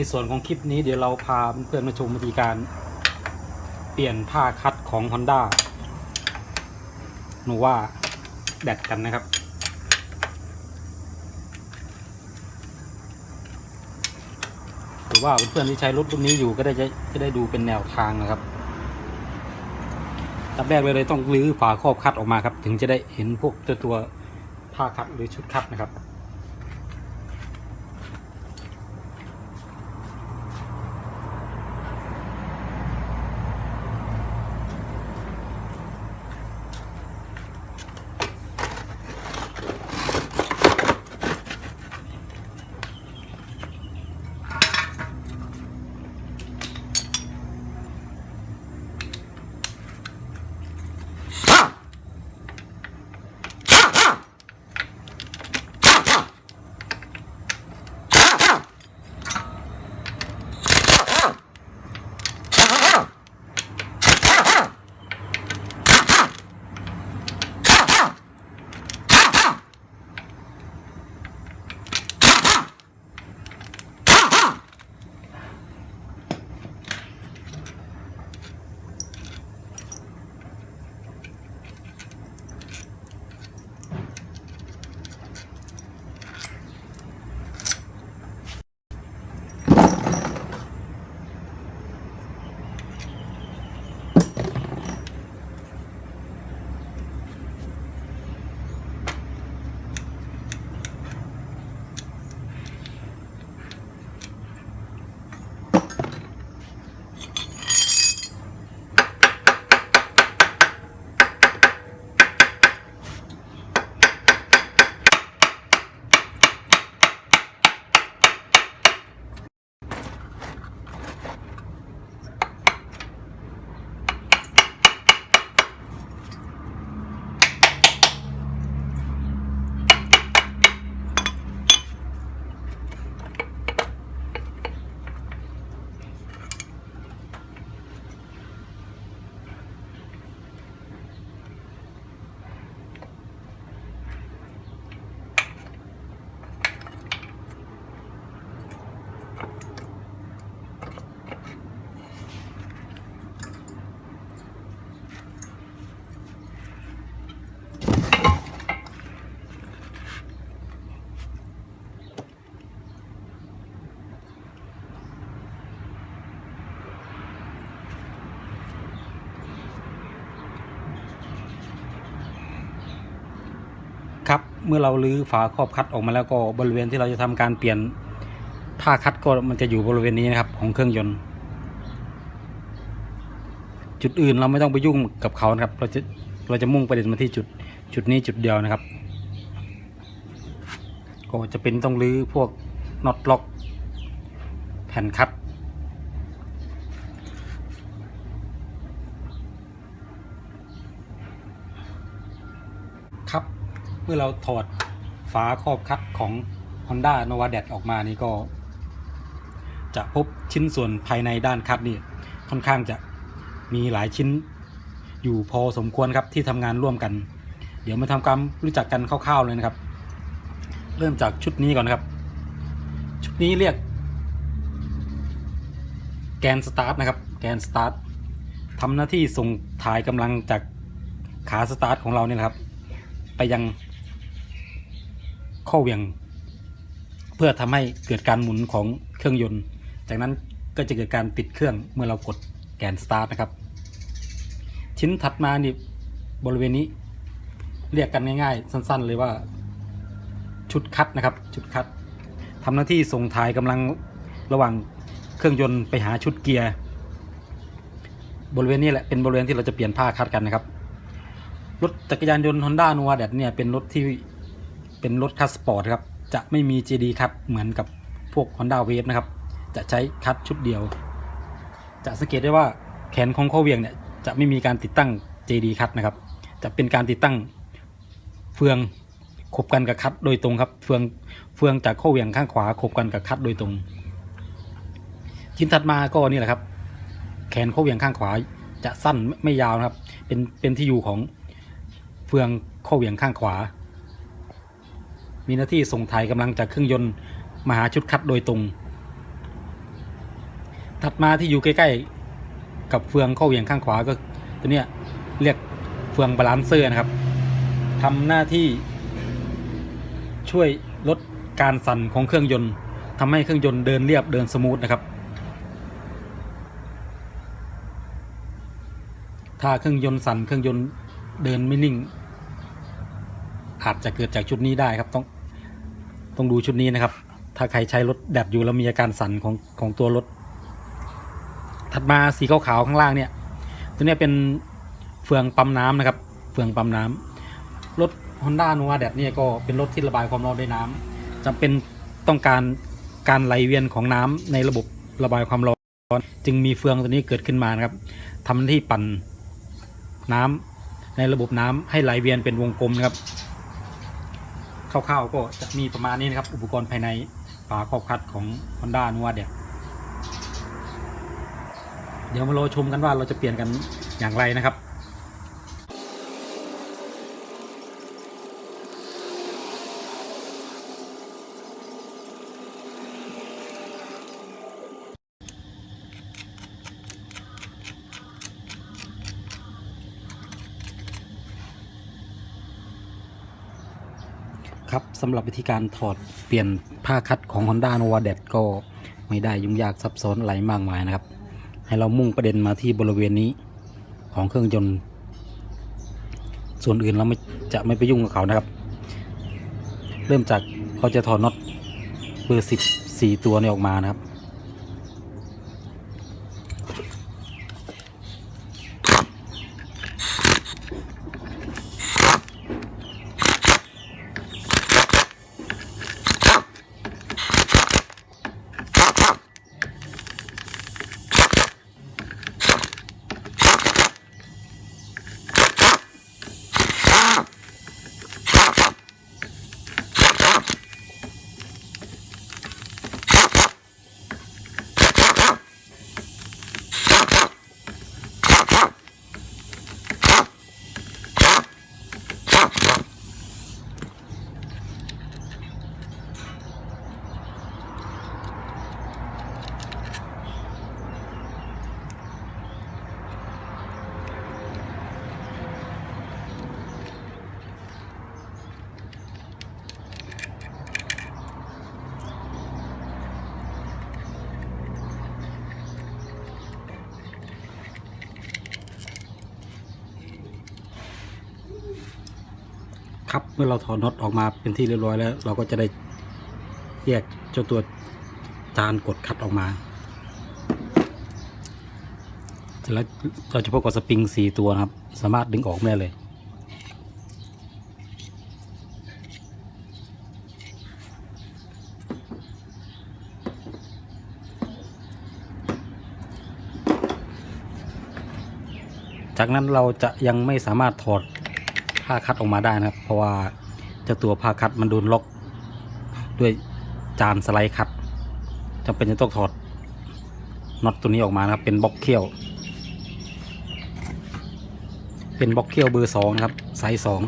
ในส่วนของคลิปนี้เดี๋ยวเราพาเพื่อนๆมาชมวิธีการ เปลี่ยนผ้าคัดของ Honda หนูว่าแดดกันนะครับ หรือว่าเพื่อนๆที่ใช้รถรุ่นนี้อยู่ก็ได้จะจะได้ดูเป็นแนวทางนะครับตับแรกเลยเลยต้องรื้อฝาครอบคัดออกมาครับ ถึงจะได้เห็นพวกตัวตัวผ้าคัดหรือชุดคัดนะครับ ครับเมื่อเราลื้อฝาครอบคัดออกมาแล้วก็บริเวณที่เราจะทำการเปลี่ยนผ้าคัดก็มันจะอยู่บริเวณนี้นะครับของเครื่องยนต์ จุดอื่นเราไม่ต้องไปยุ่งกับเขานะครับ เราจะเราจะมุ่งประเด็นมาที่จุดจุดนี้จุดเดียวนะครับ ก็จะเป็นต้องรื้อพวกน็อตล็อก แผ่นคัด ครับ เมื่อเราถอดฝาครอบคัดของ Honda Nova d a d ออกมานี่ก็ จะพบชิ้นส่วนภายในด้านคัดนี่ค่อนข้างจะมีหลายชิ้นอยู่พอสมควรครับที่ทำงานร่วมกัน เดี๋ยวมาทำความรู้จักกันคร่าวๆเลยนะครับ เริ่มจากชุดนี้ก่อนนะครับ ชุดนี้เรียก แกนสตาร์ทนะครับ แกนสตาร์ททำหน้าที่ส่งถ่ายกำลังจากขาสตาร์ทของเราเนี่ยครับ ไปยัง ข้อเวียง เพื่อทำให้เกิดการหมุนของเครื่องยนต์ จากนั้นก็จะเกิดการติดเครื่องเมื่อเรากดแกนสตาร์ทนะครับ ชิ้นถัดมานี่บริเวณนี้เรียกกันง่ายๆ สั้นๆ เลยว่าชุดคัดนะครับ ชุดคัดทำหน้าที่ส่งถ่ายกำลังระหว่างเครื่องยนต์ไปหาชุดเกียร์บริเวณนี้แหละเป็นบริเวณที่เราจะเปลี่ยนผ้าคัดกันนะครับรถจักรยานยนต์ Honda n o v a d a d เนี่ยเป็นรถที่ เป็นรถคัสสปอร์ตครับ จะไม่มี JD คัดเหมือนกับพวก Honda Wave นะครับ จะใช้คัดชุดเดียว จะสังเกตได้ว่าแขนของข้อเหวียงเนี่ยจะไม่มีการติดตั้ง JD คัดนะครับ จะเป็นการติดตั้งเฟืองขบกันกับคัดโดยตรงครับ เฟืองเฟืองจากข้อเหวียงข้างขวาขบกันกับคัดโดยตรง ชิ้นถัดมาก็นี่แหละครับ แขนข้อเหวียงข้างขวาจะสั้นไม่ยาวนะครับ เป็นเป็นที่อยู่ของเฟืองข้อเหวียงข้างขวา มีหน้าที่ส่งถ่ายกำลังจากเครื่องยนต์มาหาชุดคัดโดยตรง ถัดมาที่อยู่ใกล้ๆ กับเฟืองข้อเหวี่ยงข้างขวาก็ตัวเนี้ยเรียกเฟืองบาลานเซอร์นะครับทำหน้าที่ช่วยลดการสั่นของเครื่องยนต์ทำให้เครื่องยนต์เดินเรียบเดินสมูทนะครับ ถ้าเครื่องยนต์สั่นเครื่องยนต์เดินไม่นิ่ง อาจจะเกิดจากชุดนี้ได้ครับต้อง ต้องดูชุดนี้นะครับ ถ้าใครใช้รถแดดอยู่แล้วมีอาการสั่นของของตัวรถ ถัดมาสีขาวๆข้างล่างเนี่ย ตัวนี้เป็นเฟืองปั๊มน้ำนะครับ เฟืองปั๊มน้ำรถ Honda n o v a d เนี่ยก็เป็นรถที่ระบายความร้อนด้วยน้ำจำเป็นต้องการการไหลเวียนของน้ำในระบบระบายความร้อนจึงมีเฟืองตัวนี้เกิดขึ้นมานะครับทำหน้าที่ปั่นน้ำในระบบน้ำให้ไหลเวียนเป็นวงกลมนะครับ คร่าวๆก็จะมีประมาณนี้นะครับ อุปกรณ์ภายในฝาครอบคัดของ Honda n o v a d เดี๋ยวมารอชมกันว่าเราจะเปลี่ยนกันอย่างไรนะครับำหรับวิธีการถอดเปลี่ยนผ้าคัดของ Honda Nova d e ก็ไม่ได้ยุ่งยากซับซ้อนอะไรมากมายนะครับ ให้เรามุ่งประเด็นมาที่บริเวณนี้ของเครื่องยนต์ ส่วนอื่นเราไม่จะไม่ไปยุ่งกับเขานะครับ เริ่มจากเราจะถอดน็อตเบอร์สิบสี่ตัวนี้ออกมานะครับ มื่อเราถอดน็อตออกมาเป็นที่เรียบร้อยแล้ว เราก็จะได้แยกเจ้าตัวจานกดคัดออกมาเสร็จแล้วเราจะพบกับสปริงสี่ตัวนะครับ สามารถดึงออกได้เลยจากนั้นเราจะยังไม่สามารถถอด ผ้าคัดออกมาได้นะครับ เพราะว่าเจ้าตัวผ้าคัดมันโดนล็อกด้วยจานสไลด์คัดจำเป็นจะต้องถอดน็อตตัวนี้ออกมานะครับ เป็นบล็อกเขี้ยว เป็นบล็อกเขี้ยวเบอร์สองนะครับไซส์สอง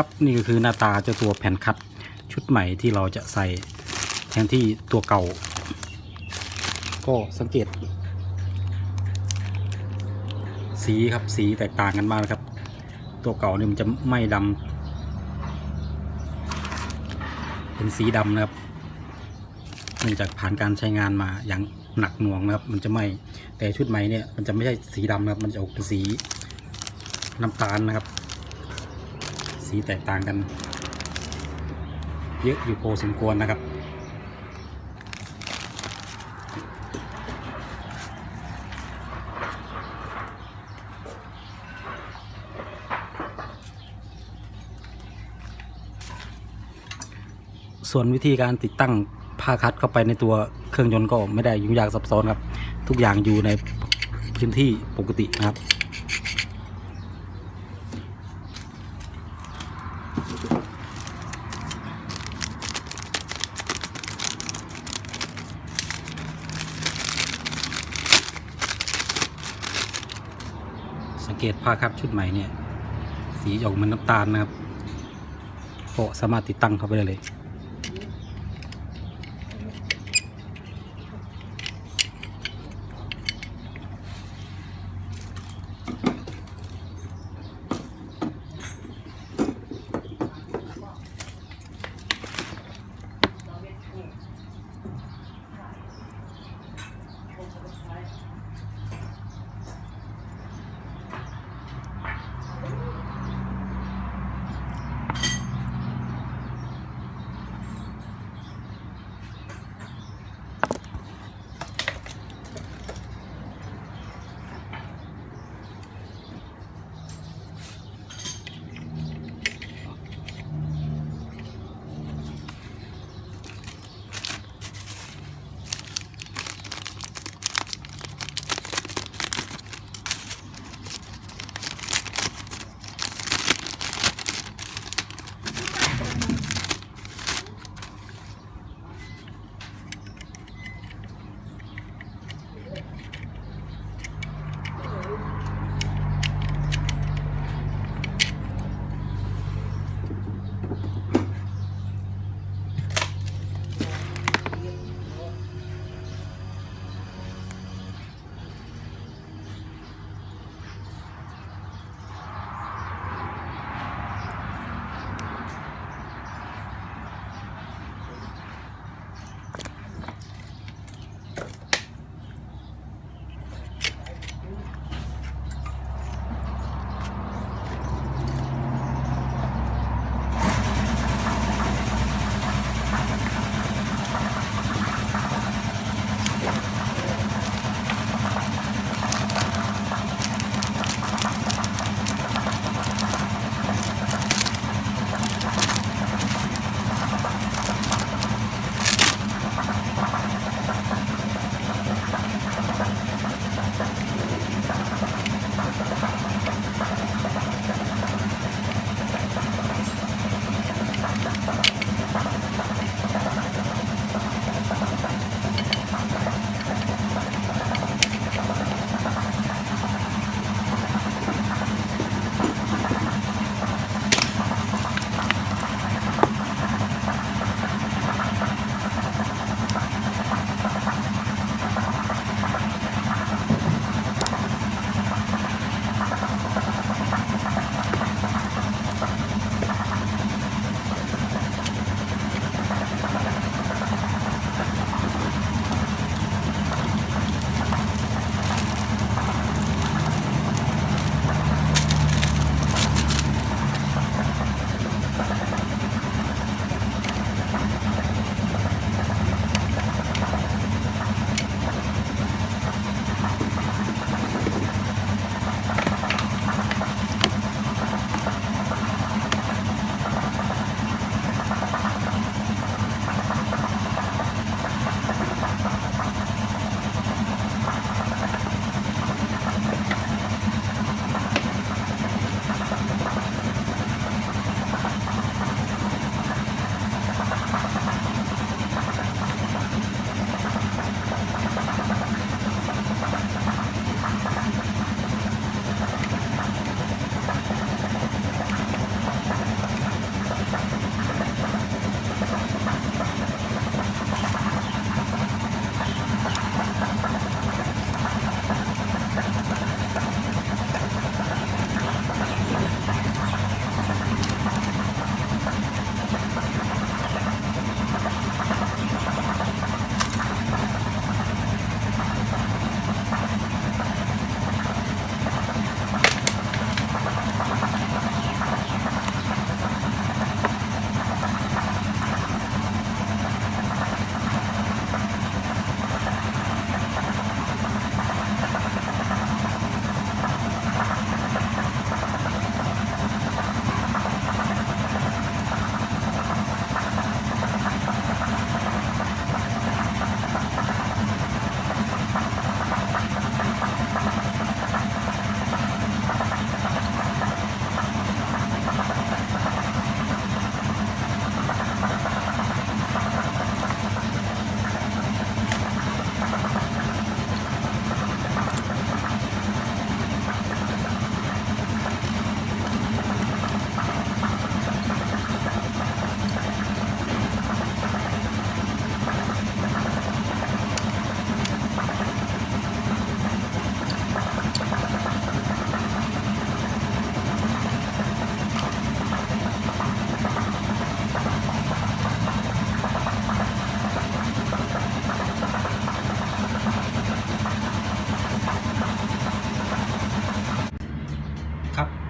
ครับ นี่ก็คือหน้าตาเจ้าตัวแผ่นคัดชุดใหม่ที่เราจะใส่แทนที่ตัวเก่า ก็สังเกต สีครับสีแตกต่างกันมากครับ ตัวเก่าเนี่ยมันจะไม่ดำเป็นสีดำนะครับเนื่องจากผ่านการใช้งานมาอย่างหนักหน่วงนะครับ มันจะไม่แต่ชุดใหม่เนี่ยมันจะไม่ใช่สีดำนะครับ มันจะออกเป็นสีน้ำตาลนะครับ สีแตกต่างกัน เยอะอยู่พอสมควรนะครับส่วนวิธีการติดตั้งผ้าคัดเข้าไปในตัวเครื่องยนต์ก็ไม่ได้ยุ่งยากซับซ้อนครับ ทุกอย่างอยู่ในพื้นที่ปกตินะครับ สังเกต ผ้าคัดชุดใหม่เนี่ย สีออกเหมันน้ำตาลนะครับก็สามารถติดตั้งเข้าไปได้เลย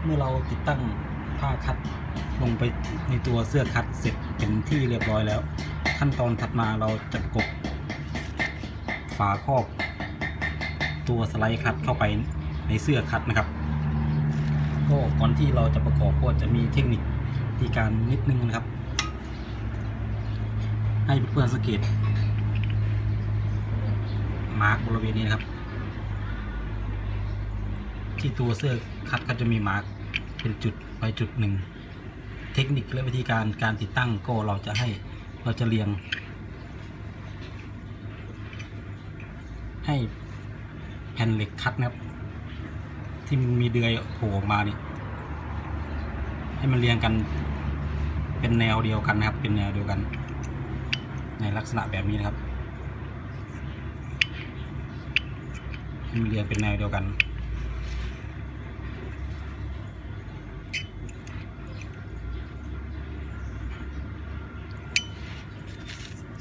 มื่อเราติดตั้งผ้าคัดลงไปในตัวเสื้อคัดเสร็จเป็นที่เรียบร้อยแล้ว ขั้นตอนถัดมาเราจะกบฝาครอบ ตัวสไลด์คัดเข้าไปในเสื้อคัดนะครับ ก็ก่อนที่เราจะประกอบก็จะมีเทคนิคที่การนิดนึงนะครับ ให้เพื่อนสังเกตมาร์กบริเวณนี้นะครับ ที่ตัวเสื้อคัดก็จะมีมาร์ก เป็นจุดไปจุดหนึ่ง เทคนิคและวิธีการการติดตั้งก็เราจะให้เราจะเรียง ให้แผ่นเหล็กคัดนะครับ ที่มีเดือยโผล่ออกมาเนี่ยให้มันเรียงกันเป็นแนวเดียวกันนะครับ เป็นแนวเดียวกัน ในลักษณะแบบนี้นะครับให้มันเรียงเป็นแนวเดียวกัน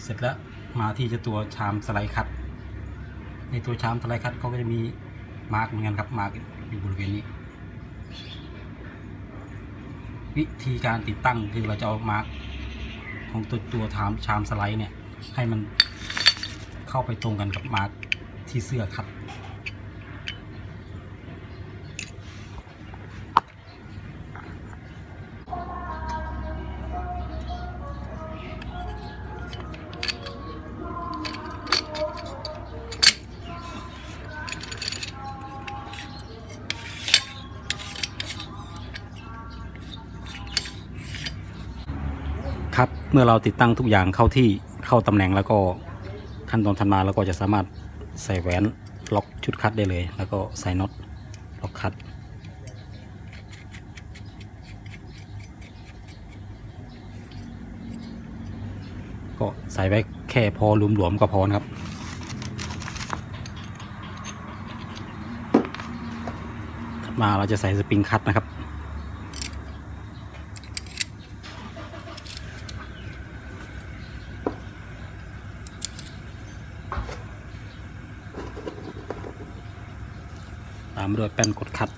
สร็จแล้วมาที่จะตัวชามสไลด์คัด ในตัวชามสไลด์คัดเขาก็จะมีมาร์กเหมือนกันครับมาร์กอยู่บริเวณนี้ วิธีการติดตั้งคือเราจะเอามาร์กของตัวตัวชามชามสไลด์เนี่ยให้มันเข้าไปตรงกันกับมาร์กที่เสื้อคัด มื่อเราติดตั้งทุกอย่างเข้าที่เข้าตำแหน่งแล้วก็ขั้นตอนถัดมาเราก็จะสามารถใส่แหวนล็อกชุดคัดได้เลย แล้วก็ใส่น็อตล็อกคัดก็ใส่ไว้แค่พอหลวมๆก็พอนะครับถัดมาเราจะใส่สปริงคัดนะครับ ด้วยแป้นกดขัด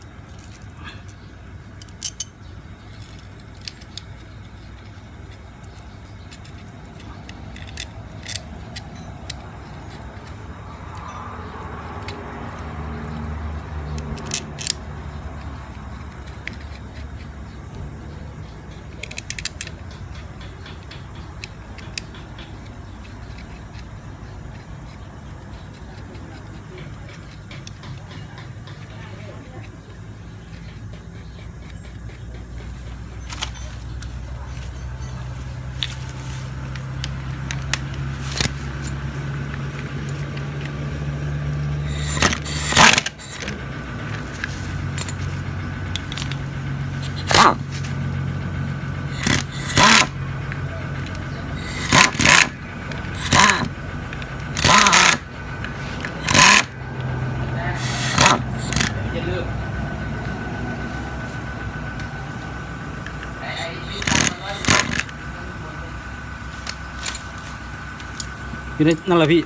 อยู่ในนั่นแหละพี่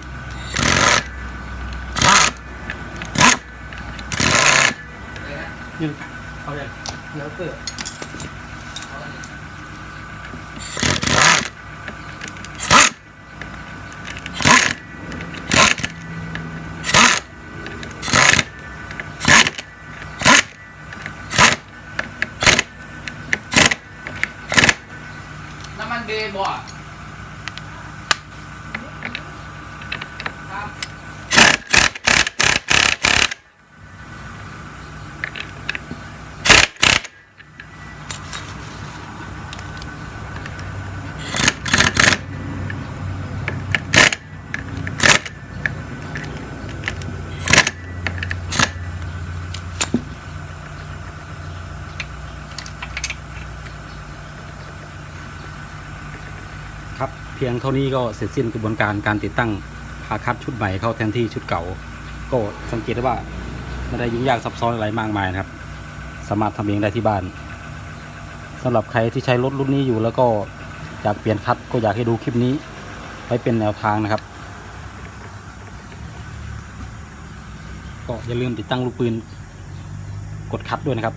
เลยนะอยู่ในเขาเลยแล้วเกิดน้ำมันเบย์บ่อะครับ พียงเท่านี้ก็เสร็จสิ้นกระบวนการการติดตั้งพาคัดชุดใหม่เข้าแทนที่ชุดเก่า ก็สังเกตได้ว่าไม่ได้ยุ่งยากซับซ้อนอะไรมากมายนะครับ สามารถทำเองได้ที่บ้านสำหรับใครที่ใช้รถรุ่นนี้อยู่แล้วก็อยากเปลี่ยนคัดก็อยากให้ดูคลิปนี้ไว้เป็นแนวทางนะครับ ก็อย่าลืมติดตั้งลูกปืนกดคัดด้วยนะครับ